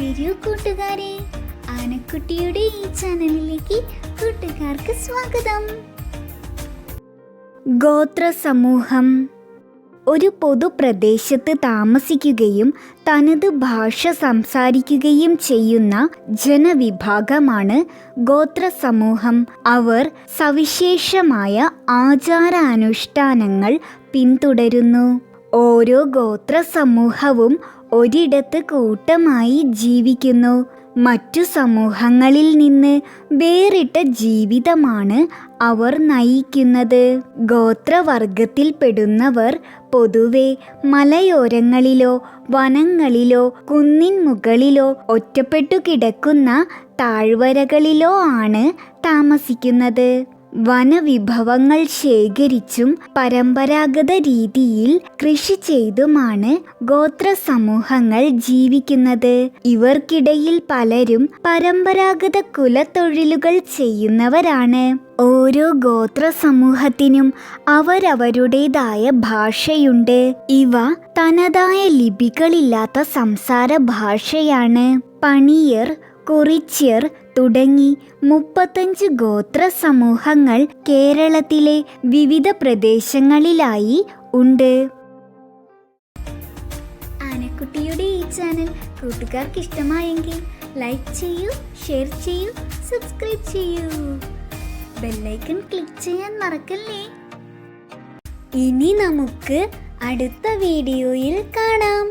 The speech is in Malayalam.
വരൂ കൂട്ടുകാരെ. ആനക്കുട്ടിയുടെ ഈ ചാനലിലേക്ക് കൂട്ടുകാർക്ക് സ്വാഗതം. ഗോത്ര സമൂഹം. ഒരു പൊതുപ്രദേശത്ത് താമസിക്കുകയും തനത് ഭാഷ സംസാരിക്കുകയും ചെയ്യുന്ന ജനവിഭാഗമാണ് ഗോത്ര സമൂഹം. അവർ സവിശേഷമായ ആചാരാനുഷ്ഠാനങ്ങൾ പിന്തുടരുന്നു. ഓരോ ഗോത്ര സമൂഹവും ഒരിടത്ത് കൂട്ടമായി ജീവിക്കുന്നു. മറ്റു സമൂഹങ്ങളിൽ നിന്ന് വേറിട്ട ജീവിതമാണ് അവർ നയിക്കുന്നത്. ഗോത്രവർഗത്തിൽപ്പെടുന്നവർ പൊതുവെ മലയോരങ്ങളിലോ വനങ്ങളിലോ കുന്നിൻ മുകളിലോ ഒറ്റപ്പെട്ടു കിടക്കുന്ന താഴ്വരകളിലോ ആണ് താമസിക്കുന്നത്. വനവിഭവങ്ങൾ ശേഖരിച്ചും പരമ്പരാഗത രീതിയിൽ കൃഷി ചെയ്തുമാണ് ഗോത്ര സമൂഹങ്ങൾ ജീവിക്കുന്നത്. ഇവർക്കിടയിൽ പലരും പരമ്പരാഗത കുലത്തൊഴിലുകൾ ചെയ്യുന്നവരാണ്. ഓരോ ഗോത്ര സമൂഹത്തിനും അവരവരുടേതായ ഭാഷയുണ്ട്. ഇവ തനതായ ലിപികളില്ലാത്ത സംസാര ഭാഷയാണ് പണിയർ കുറിച്യർ തുടങ്ങി മുപ്പത്തഞ്ച് ഗോത്ര സമൂഹങ്ങൾ കേരളത്തിലെ വിവിധ പ്രദേശങ്ങളിലായി ഉണ്ട്. ആനക്കുട്ടിയുടെ ഈ ചാനൽ കൂട്ടുകാർക്ക് ഇഷ്ടമായെങ്കിൽ ലൈക്ക് ചെയ്യൂ ഷെയർ ചെയ്യൂ സബ്സ്ക്രൈബ് ചെയ്യൂ. ബെല്ലൈക്കൺ ക്ലിക്ക് ചെയ്യാൻ മറക്കല്ലേ? ഇനി നമുക്ക് അടുത്ത വീഡിയോയിൽ കാണാം.